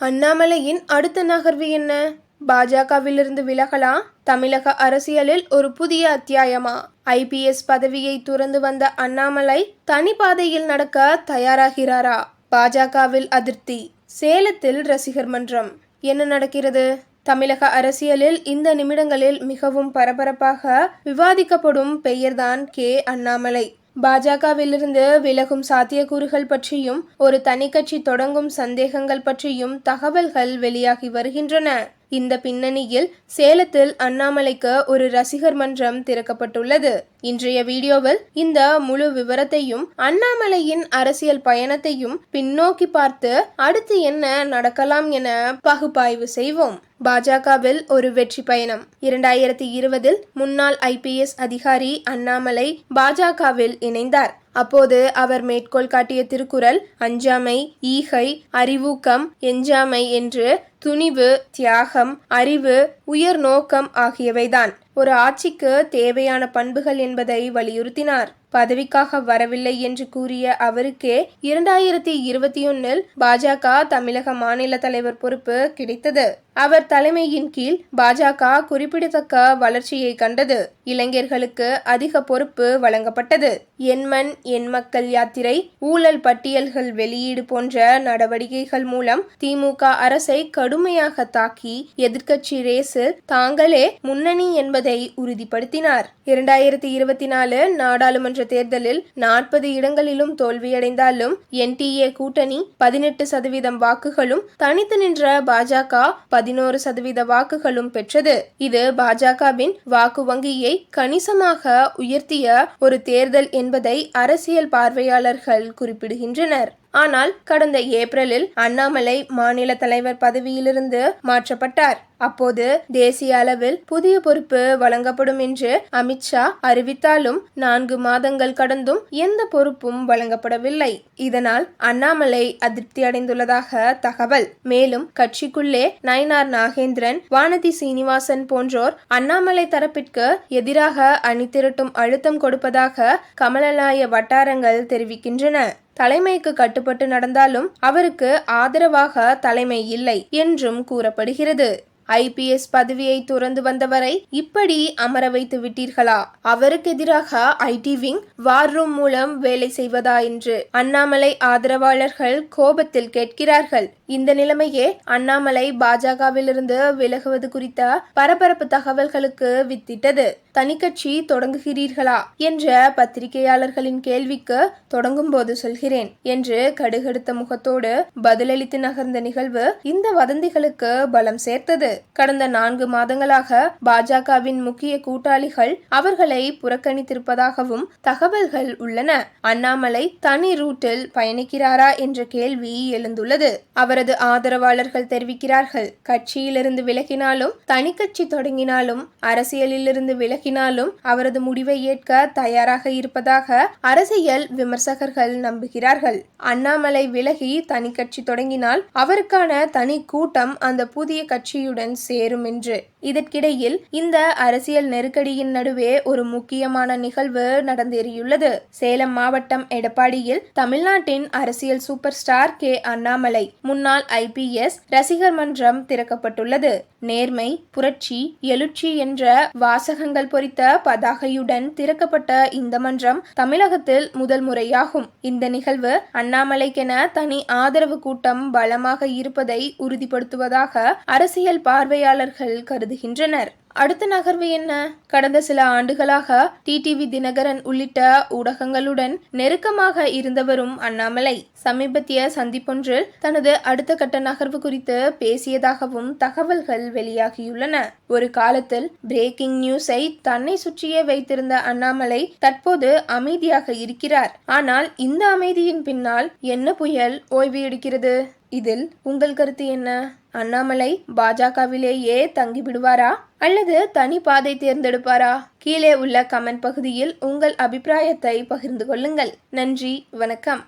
அண்ணாமலையின் அடுத்த நகர்வு என்ன? பாஜகவிலிருந்து விலகலாம் தமிழக அரசியலில் ஒரு புதிய அத்தியாயமா? ஐபிஎஸ் பதவியை துறந்து வந்த அண்ணாமலை தனிப்பாதையில் நடக்க தயாராகிறாரா? பாஜகவில் அதிருப்தி. சேலத்தில் ரசிகர் மன்றம். என்ன நடக்கிறது? தமிழக அரசியலில் இந்த நிமிடங்களில் மிகவும் பரபரப்பாக விவாதிக்கப்படும் பெயர்தான் கே. அண்ணாமலை. பாஜகவிலிருந்து விலகும் சாத்தியக்கூறுகள் பற்றியும் ஒரு தனி கட்சி தொடங்கும் சந்தேகங்கள் பற்றியும் தகவல்கள் வெளியாகி வருகின்றன. இந்த பின்னணியில் சேலத்தில் அண்ணாமலைக்கு ஒரு ரசிகர் மன்றம் திறக்கப்பட்டுள்ளது. இன்றைய வீடியோவில் இந்த முழு விவரத்தையும் அண்ணாமலையின் அரசியல் பயணத்தையும் பின்னோக்கி பார்த்து அடுத்து என்ன நடக்கலாம் என பகுப்பாய்வு செய்வோம். பாஜகவில் ஒரு வெற்றி பயணம். இரண்டாயிரத்தி இருபதில் முன்னாள் ஐபிஎஸ் அதிகாரி அண்ணாமலை பாஜகவில் இணைந்தார். அப்போது அவர் மேற்கோள் காட்டிய திருக்குறள் அஞ்சாமை ஈகை அறிவூக்கம் எஞ்சாமை என்று துணிவு தியாகம் அறிவு உயர் நோக்கம் ஆகியவைதான். ஒரு ஆட்சிக்கு தேவையான பண்புகள் என்பதை வலியுறுத்தினார். பதவிக்காக வரவில்லை என்று கூறிய அவருக்கே இரண்டாயிரத்தி இருபத்தி ஒன்னில் பாஜக தமிழக மாநில தலைவர் பொறுப்பு கிடைத்தது. அவர் தலைமையின் கீழ் பாஜக குறிப்பிடத்தக்க வளர்ச்சியை கண்டது. இளைஞர்களுக்கு அதிக பொறுப்பு வழங்கப்பட்டது. எண்மண் எண் மக்கள் யாத்திரை ஊழல் பட்டியல்கள் வெளியீடு போன்ற நடவடிக்கைகள் மூலம் திமுக அரசை கடுமையாக தாக்கி எதிர்க்கட்சி ரேஸில் தாங்களே முன்னணி என்பதை உறுதிப்படுத்தினார். இரண்டாயிரத்தி இருபத்தி நாலு நாடாளுமன்ற தேர்தலில் நாற்பது இடங்களிலும் தோல்வியடைந்தாலும் என்டிஏ கூட்டணி பதினெட்டு சதவீதம் வாக்குகளும் தனித்து நின்ற பாஜக பதினோரு சதவீத வாக்குகளும் பெற்றது. இது பாஜகவின் வாக்கு வங்கியை கணிசமாக உயர்த்திய ஒரு தேர்தல் என்பதை அரசியல் பார்வையாளர்கள் குறிப்பிடுகின்றனர். ஆனால் கடந்த ஏப்ரலில் அண்ணாமலை மாநில தலைவர் பதவியிலிருந்து மாற்றப்பட்டார். அப்போது தேசிய அளவில் புதிய பொறுப்பு வழங்கப்படும் என்று அமித்ஷா அறிவித்தாலும் நான்கு மாதங்கள் கடந்தும் எந்த பொறுப்பும் வழங்கப்படவில்லை. இதனால் அண்ணாமலை அதிருப்தி அடைந்துள்ளதாக தகவல். மேலும் கட்சிக்குள்ளே நயனார் நாகேந்திரன் வானதி சீனிவாசன் போன்றோர் அண்ணாமலை தரப்பிற்கு எதிராக அணி திரட்டும் அழுத்தம் கொடுப்பதாக கமலநாய வட்டாரங்கள் தெரிவிக்கின்றன. தலைமைக்கு கட்டுப்பட்டு நடந்தாலும் அவருக்கு ஆதரவாக தலைமை இல்லை என்றும் கூறப்படுகிறது. ஐபிஎஸ் பதவியை துறந்து வந்தவரை இப்படி அமர வைத்து விட்டீர்களா? அவருக்கு எதிராக ஐடி விங் வார் ரூம் மூலம் வேலை செய்வதா என்று அண்ணாமலை ஆதரவாளர்கள் கோபத்தில் கேட்கிறார்கள். இந்த நிலைமையே அண்ணாமலை பாஜகவிலிருந்து விலகுவது குறித்த பரபரப்பு தகவல்களுக்கு வித்திட்டது. தனிக்கட்சி தொடங்குகிறீர்களா? என்ற பத்திரிகையாளர்களின் கேள்விக்கு தொடங்கும் போது சொல்கிறேன் என்று கடுகடுத்த முகத்தோடு பதிலளித்து நகர்ந்த நிகழ்வு இந்த வதந்திகளுக்கு பலம் சேர்த்தது. கடந்த நான்கு மாதங்களாக பாஜகவின் முக்கிய கூட்டாளிகள் அவர்களை புறக்கணித்திருப்பதாகவும் தகவல்கள் உள்ளன. அண்ணாமலை தனி ரூட்டில் பயணிக்கிறாரா என்ற கேள்வி எழுந்துள்ளது. அவரது ஆதரவாளர்கள் தெரிவிக்கிறார்கள். கட்சியிலிருந்து விலகினாலும் தனி கட்சி தொடங்கினாலும் அரசியலிலிருந்து விலகினாலும் அவரது முடிவை ஏற்க தயாராக இருப்பதாக அரசியல் விமர்சகர்கள் நம்புகிறார்கள். அண்ணாமலை விலகி தனி கட்சி தொடங்கினால் அவருக்கான தனி கூட்டம் அந்த புதிய கட்சியுடன் உடன் சேரும் என்று இதற்கிடையில் இந்த அரசியல் நெருக்கடியின் நடுவே ஒரு முக்கியமான நிகழ்வு நடந்தேறியுள்ளது. சேலம் மாவட்டம் எடப்பாடியில் தமிழ்நாட்டின் அரசியல் சூப்பர் ஸ்டார் கே அண்ணாமலை முன்னாள் ஐபிஎஸ் ரசிகர் மன்றம் திறக்கப்பட்டுள்ளது. நேர்மை புரட்சி எழுச்சி என்ற வாசகங்கள் பொறித்த பதாகையுடன் திறக்கப்பட்ட இந்த மன்றம் தமிழகத்தில் முதல் முறையாகும். இந்த நிகழ்வு அண்ணாமலைக்கென தனி ஆதரவு கூட்டம் பலமாக இருப்பதை உறுதிப்படுத்துவதாக அரசியல் பார்வையாளர்கள் கருதுகின்றனர். அடுத்த நகர்வு என்ன? கடந்த சில ஆண்டுகளாக டிடிவி தினகரன் உள்ளிட்ட ஊடகங்களுடன் நெருக்கமாக இருந்தவரும் அண்ணாமலை. சமீபத்திய சந்திப்பொன்றில் தனது அடுத்த கட்ட நகர்வு குறித்து பேசியதாகவும் தகவல்கள் வெளியாகியுள்ளன. ஒரு காலத்தில் பிரேக்கிங் நியூஸை தன்னை சுற்றியே வைத்திருந்த அண்ணாமலை தற்போது அமைதியாக இருக்கிறார். ஆனால் இந்த அமைதியின் பின்னால் என்ன புயல் ஓய்வு எடுக்கிறது? இதில் உங்கள் கருத்து என்ன? அண்ணாமலை பாஜகவிலேயே தங்கிவிடுவாரா அல்லது தனி பாதை தேர்ந்தெடுப்பாரா? கீழே உள்ள கமெண்ட் பகுதியில் உங்கள் அபிப்பிராயத்தை பகிர்ந்து கொள்ளுங்கள். நன்றி வணக்கம்.